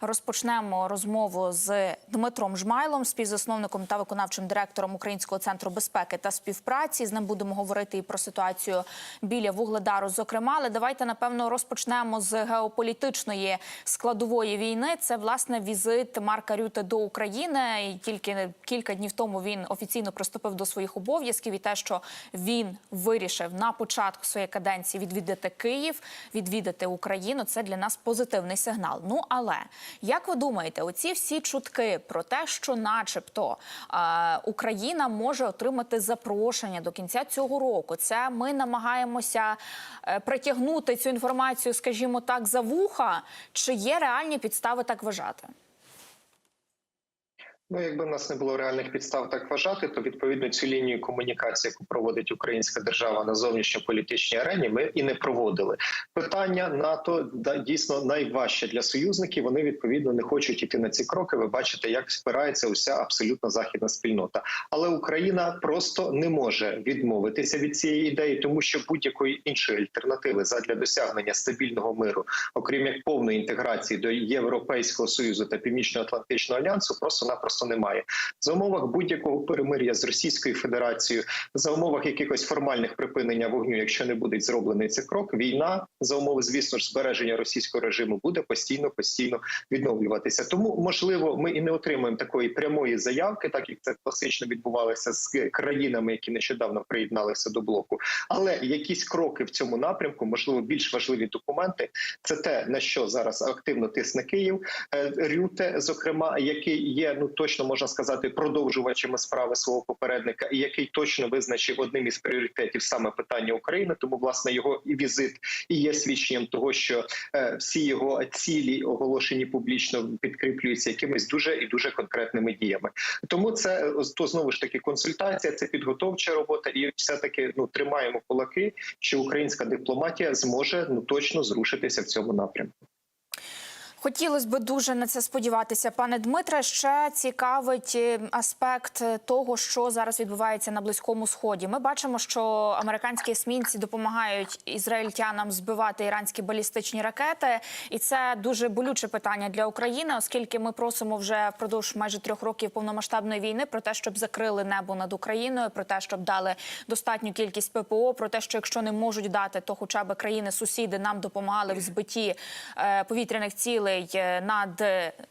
Розпочнемо розмову з Дмитром Жмайлом, співзасновником та виконавчим директором Українського центру безпеки та співпраці. З ним будемо говорити і про ситуацію біля Вугледару. Зокрема, але давайте напевно розпочнемо з геополітичної складової війни. Це власне візит Марка Рюте до України. І тільки кілька днів тому він офіційно приступив до своїх обов'язків. І те, що він вирішив на початку своєї каденції відвідати Київ, відвідати Україну, це для нас позитивний сигнал. Ну але як ви думаєте, оці всі чутки про те, що, начебто, е, Україна може отримати запрошення до кінця цього року, це ми намагаємося е, притягнути цю інформацію, скажімо так, за вуха, чи є реальні підстави так вважати? Ну, якби в нас не було реальних підстав так вважати, то відповідно цю лінію комунікації, яку проводить українська держава на зовнішньополітичній арені, ми і не проводили. Питання НАТО дійсно найважче для союзників. Вони відповідно не хочуть іти на ці кроки. Ви бачите, як спирається уся абсолютно західна спільнота. Але Україна просто не може відмовитися від цієї ідеї, тому що будь-якої іншої альтернативи задля досягнення стабільного миру, окрім як повної інтеграції до Європейського союзу та Північно-Атлантичного альянсу, просто напросто немає за умовах будь-якого перемир'я з Російською Федерацією, за умовах якихось формальних припинення вогню, якщо не буде зроблений цей крок, війна за умови, звісно ж, збереження російського режиму буде постійно постійно відновлюватися. Тому можливо, ми і не отримаємо такої прямої заявки, так як це класично відбувалося з країнами, які нещодавно приєдналися до блоку. Але якісь кроки в цьому напрямку, можливо, більш важливі документи. Це те на що зараз активно тисне Київ Е, Рюте, зокрема, який є ну точно можна сказати продовжувачами справи свого попередника, і який точно визначив одним із пріоритетів саме питання України. Тому власне його візит і є свідченням того, що е, всі його цілі оголошені публічно підкріплюються якимись дуже і дуже конкретними діями. Тому це то знову ж таки консультація, це підготовча робота, і все таки ну тримаємо кулаки, що українська дипломатія зможе ну точно зрушитися в цьому напрямку. Хотілося б дуже на це сподіватися, пане Дмитре. Ще цікавить е, аспект того, що зараз відбувається на близькому сході. Ми бачимо, що американські есмінці допомагають ізраїльтянам збивати іранські балістичні ракети, і це дуже болюче питання для України, оскільки ми просимо вже впродовж майже трьох років повномасштабної війни про те, щоб закрили небо над Україною, про те, щоб дали достатню кількість ППО, про те, що якщо не можуть дати, то хоча б країни-сусіди нам допомагали в збитті е, повітряних цілей над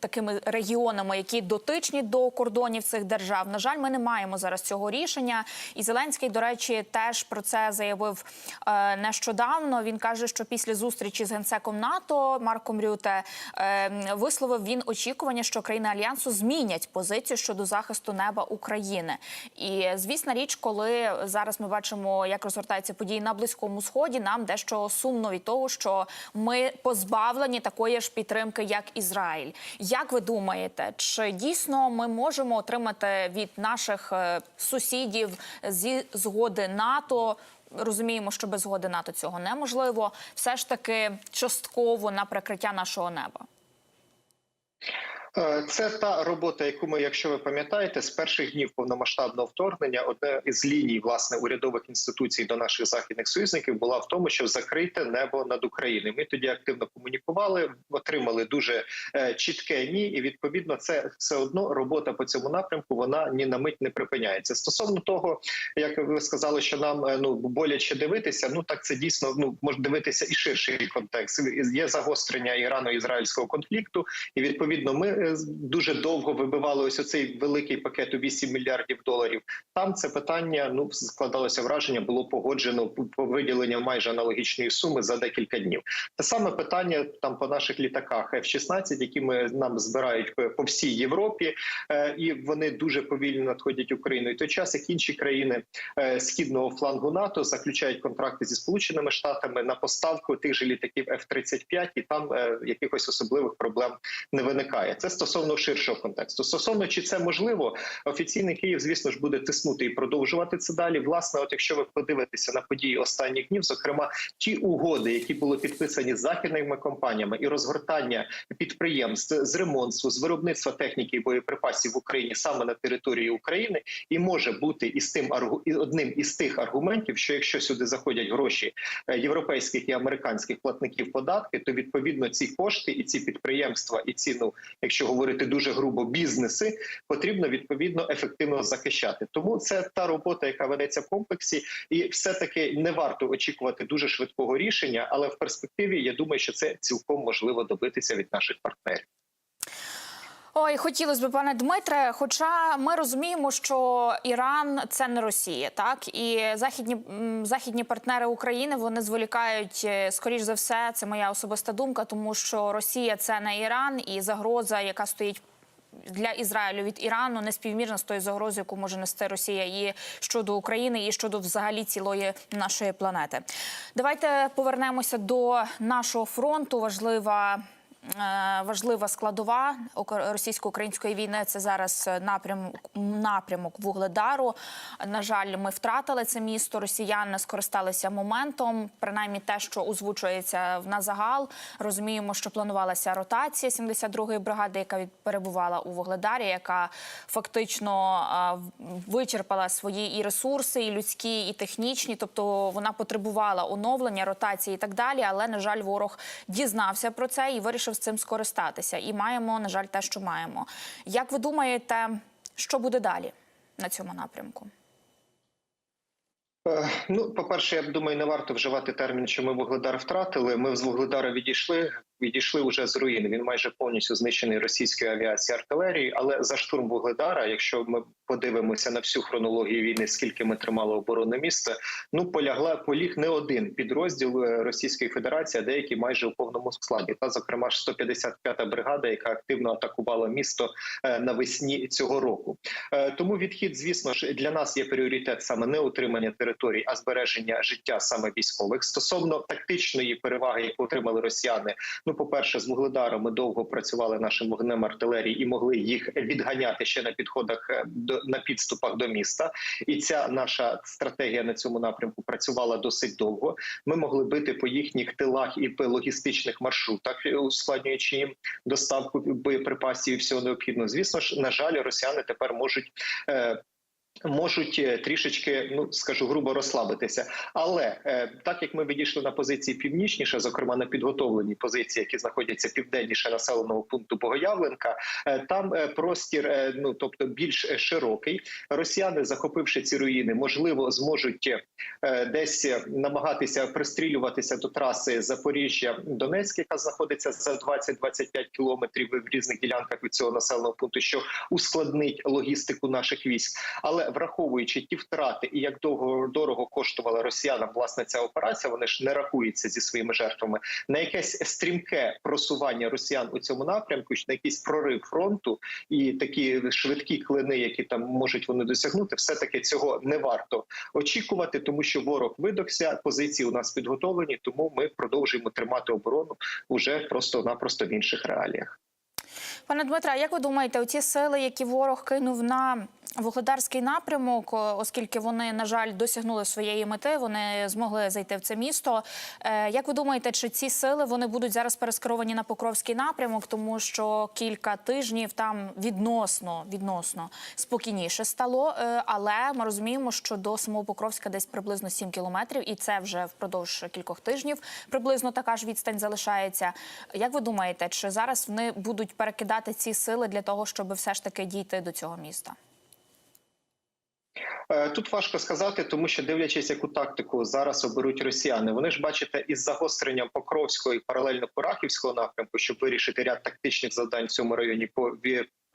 такими регіонами, які дотичні до кордонів цих держав. На жаль, ми не маємо зараз цього рішення. І Зеленський, до речі, теж про це заявив е, нещодавно. Він каже, що після зустрічі з генсеком НАТО Марком Рюте е, висловив він очікування, що країни альянсу змінять позицію щодо захисту неба України. І звісна річ, коли зараз ми бачимо, як розгортаються події на близькому сході, нам дещо сумно від того, що ми позбавлені такої ж підтримки, як Ізраїль. Як ви думаєте, чи дійсно ми можемо отримати від наших е, сусідів зі згоди НАТО? Розуміємо, що без згоди НАТО цього неможливо. Все ж таки частково на прикриття нашого неба. Е, Це та робота, яку ми, якщо ви пам'ятаєте, з перших днів повномасштабного вторгнення одна із ліній власне урядових інституцій до наших західних союзників була в тому, щоб закрити небо над Україною. Ми тоді активно комунікували, отримали дуже е, чітке ні, і відповідно це все одно робота по цьому напрямку. Вона ні на мить не припиняється. Стосовно того, як ви сказали, що нам е, ну боляче дивитися, ну так це дійсно ну може дивитися і ширший контекст. Є загострення ірано-ізраїльського конфлікту, і відповідно ми дуже довго вибивали ось оцей великий пакет у 8 мільярдів доларів. Там це питання ну складалося враження, було погоджено по виділенню майже аналогічної суми за декілька днів. Те саме питання там по наших літаках F-16, які ми нам збирають по всій Європі, е, і вони дуже повільно надходять Україну. І той час, як інші країни е, східного флангу НАТО заключають контракти зі сполученими штатами на поставку тих же літаків F-35, і там е, якихось особливих проблем не виникає. Це стосовно ширшого контексту. Стосовно чи це можливо, офіційний Київ, звісно ж, буде тиснути і продовжувати це далі. Власне, от якщо ви подивитеся на події останніх днів, зокрема ті угоди, які були підписані західними компаніями, і розгортання підприємств з ремонту, з виробництва техніки і боєприпасів в Україні саме на території України, і може бути із тим одним із тих аргументів, що якщо сюди заходять гроші е, європейських і американських платників податки, то відповідно ці кошти і ці підприємства, і ці, ну, говорити дуже грубо, бізнеси потрібно відповідно ефективно захищати. Тому це та робота, яка ведеться в комплексі, і все таки не варто очікувати дуже швидкого рішення, але в перспективі я думаю, що це цілком можливо добитися від наших партнерів. Ой, хотілося б, пане Дмитре. Хоча ми розуміємо, що Іран це не Росія, так і західні західні партнери України вони зволікають е, скоріш за все. Це моя особиста думка, тому що Росія це не Іран, і загроза, яка стоїть. Для Ізраїлю від Ірану не співмірна з тою загрозою, яку може нести Росія і щодо України, і щодо взагалі цілої нашої планети. Давайте повернемося до нашого фронту. Важлива важлива складова російсько-української війни. Це зараз напрямок напрямок вугледару. На жаль, ми втратили це місто. Росіяни скористалися моментом. Принаймні, те, що озвучується в на загал. Розуміємо, що планувалася ротація 72-ї бригади, яка перебувала у вугледарі, яка фактично е, вичерпала свої і ресурси, і людські, і технічні. Тобто вона потребувала оновлення, ротації і так далі. Але на жаль, ворог дізнався про це і вирішив з цим скористатися. І маємо, на жаль, те, що маємо. Як ви думаєте, що буде далі на цьому напрямку? Е, Ну, по-перше, я думаю, не варто вживати термін, що ми вугледар втратили. Ми з вугледара відійшли. Відійшли вже з руїн. Він майже повністю знищений російською авіацією артилерією. Але за штурм вугледара, якщо ми подивимося на всю хронологію війни, скільки ми тримали оборони міста, ну полягла поліг не один підрозділ е, Російської Федерації, а деякі майже у повному складі. Та зокрема ж 155-та бригада, яка активно атакувала місто е, навесні цього року. Тому відхід, звісно ж, для нас є пріоритет саме не утримання територій, а збереження життя саме військових. Стосовно тактичної переваги, яку отримали росіяни. Ну, по перше, з вугледаром ми довго працювали нашим вогнем артилерії і могли їх відганяти ще на підходах е, до на підступах до міста. І ця наша стратегія на цьому напрямку працювала досить довго. Ми могли бити по їхніх тилах і по логістичних маршрутах, е, ускладнюючи їм доставку боєприпасів і всього необхідного. Звісно ж, на жаль, росіяни тепер можуть. Можуть е, трішечки, ну скажу грубо, розслабитися, але е, так як ми відійшли на позиції північніше, зокрема на підготовлені позиції, які знаходяться південніше населеного пункту Богоявленка, е, там простір, ну тобто більш широкий. Росіяни, захопивши ці руїни, можливо, зможуть десь намагатися пристрілюватися до траси Запоріжжя Донецьк, яка знаходиться за 20-25 кілометрів в різних ділянках від цього населеного пункту, що ускладнить логістику наших військ. Але враховуючи ті втрати і як довго дорого коштувала росіянам власне ця операція, вони ж не рахуються зі своїми жертвами на якесь стрімке просування росіян у цьому напрямку, на якийсь прорив фронту і такі швидкі клини, які там можуть вони досягнути, все таки цього не варто очікувати, тому що ворог видохся. Позиції у нас підготовлені, тому ми продовжуємо тримати оборону уже просто-напросто в інших реаліях. Пане Дмитре, як ви думаєте, оці сили, які ворог кинув на вугледарський напрямок, оскільки вони, на жаль, досягнули своєї мети, вони змогли зайти в це місто. Е, Як ви думаєте, чи ці сили вони будуть зараз перескеровані на Покровський напрямок, тому що кілька тижнів там відносно відносно спокійніше стало, Е, але ми розуміємо, що до самого Покровська десь приблизно 7 кілометрів, і це вже впродовж кількох тижнів приблизно така ж відстань залишається. Як ви думаєте, чи зараз вони будуть перекидати ці сили для того, щоб все ж таки дійти до цього міста? Е, Тут важко сказати, тому що дивлячись, яку тактику зараз оберуть росіяни, вони ж бачите, із загостренням Покровського і паралельно Курахівського напрямку, щоб вирішити ряд тактичних завдань в цьому районі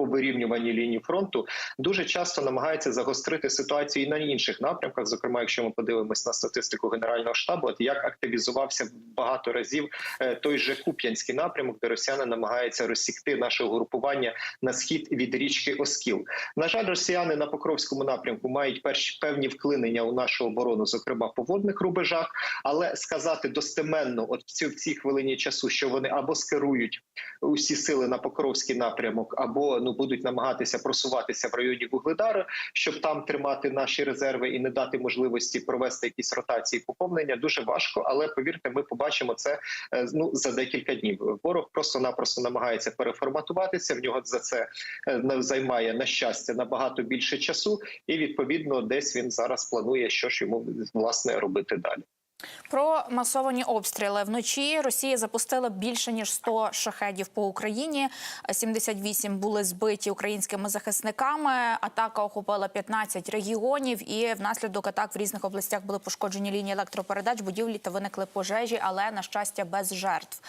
по вирівнюванні лінії фронту, дуже часто намагається загострити ситуацію і на інших напрямках. Зокрема, якщо ми подивимось на статистику генерального штабу, от як активізувався багато разів е, той же Куп'янський напрямок, де росіяни намагаються розсікти наше угрупування на схід від річки Оскіл. На жаль, росіяни на Покровському напрямку мають перші певні вклинення у нашу оборону, зокрема по водних рубежах. Але сказати достеменно, от в цій, в цій хвилині часу, що вони або скерують усі сили на Покровський напрямок, або ну будуть намагатися просуватися в районі Вугледара, щоб там тримати наші резерви і не дати можливості провести якісь ротації поповнення. Дуже важко, але повірте, ми побачимо це е, ну за декілька днів. Ворог просто-напросто намагається переформатуватися. В нього за це е, займає на щастя набагато більше часу, і відповідно десь він зараз планує, що ж йому власне робити далі. Про масовані обстріли вночі Росія запустила більше ніж 100 шахедів по Україні. 78 були збиті українськими захисниками. Атака охопила 15 регіонів, і внаслідок атак в різних областях були пошкоджені лінії електропередач, будівлі та виникли пожежі, але на щастя без жертв.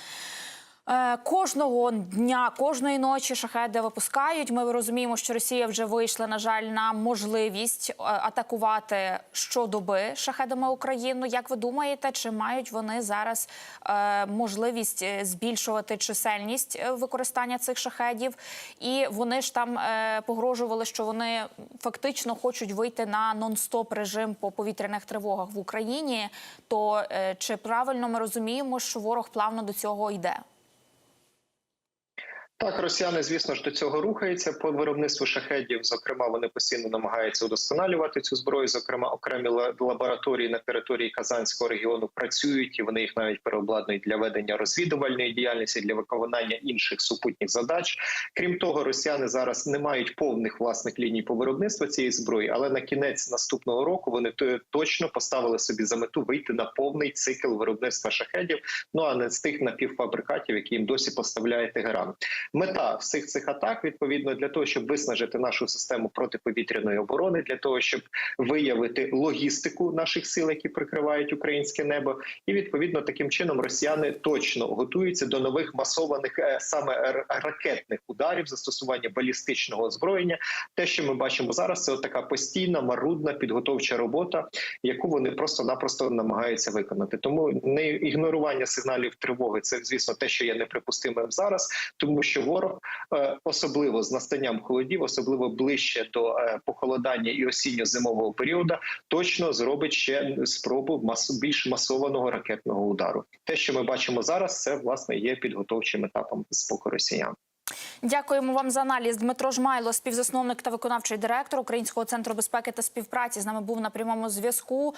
Е, Кожного дня, кожної ночі шахеди випускають. Ми розуміємо, що Росія вже вийшла, на жаль, на можливість е, атакувати щодоби шахедами Україну. Як ви думаєте, чи мають вони зараз е, можливість збільшувати чисельність використання цих шахедів? І вони ж там погрожували, що вони фактично хочуть вийти на нон-стоп режим по повітряних тривогах в Україні. То чи правильно ми розуміємо, що ворог плавно до цього йде? Так, росіяни, звісно ж, до цього рухаються по виробництву шахедів. Зокрема, вони постійно намагаються удосконалювати цю зброю. Зокрема, окремі лабораторії на території Казанського регіону працюють, і вони їх навіть переобладнують для ведення розвідувальної діяльності для виконання інших супутніх задач. Крім того, росіяни зараз не мають повних власних ліній по виробництву цієї зброї, але на кінець наступного року вони точно поставили собі за мету вийти на повний цикл виробництва шахедів. Ну а не з тих напівфабрикатів, які їм досі поставляє Тегеран. Мета всіх цих атак відповідно для того, щоб виснажити нашу систему протиповітряної оборони, для того, щоб виявити логістику наших сил, які прикривають українське небо, і відповідно таким чином росіяни точно готуються до нових масованих е, саме ракетних ударів, застосування балістичного озброєння. Те, що ми бачимо зараз, це така постійна марудна підготовча робота, яку вони просто-напросто намагаються виконати. Тому не ігнорування сигналів тривоги це звісно те, що є неприпустимим зараз, тому що ворог е, особливо з настанням холодів, особливо ближче до е, похолодання і осінньо-зимового періоду, точно зробить ще спробу мас більш масованого ракетного удару. Те, що ми бачимо зараз, це власне є підготовчим етапом з боку росіян. Дякуємо вам за аналіз. Дмитро Жмайло, співзасновник та виконавчий директор Українського центру безпеки та співпраці, з нами був на прямому зв'язку.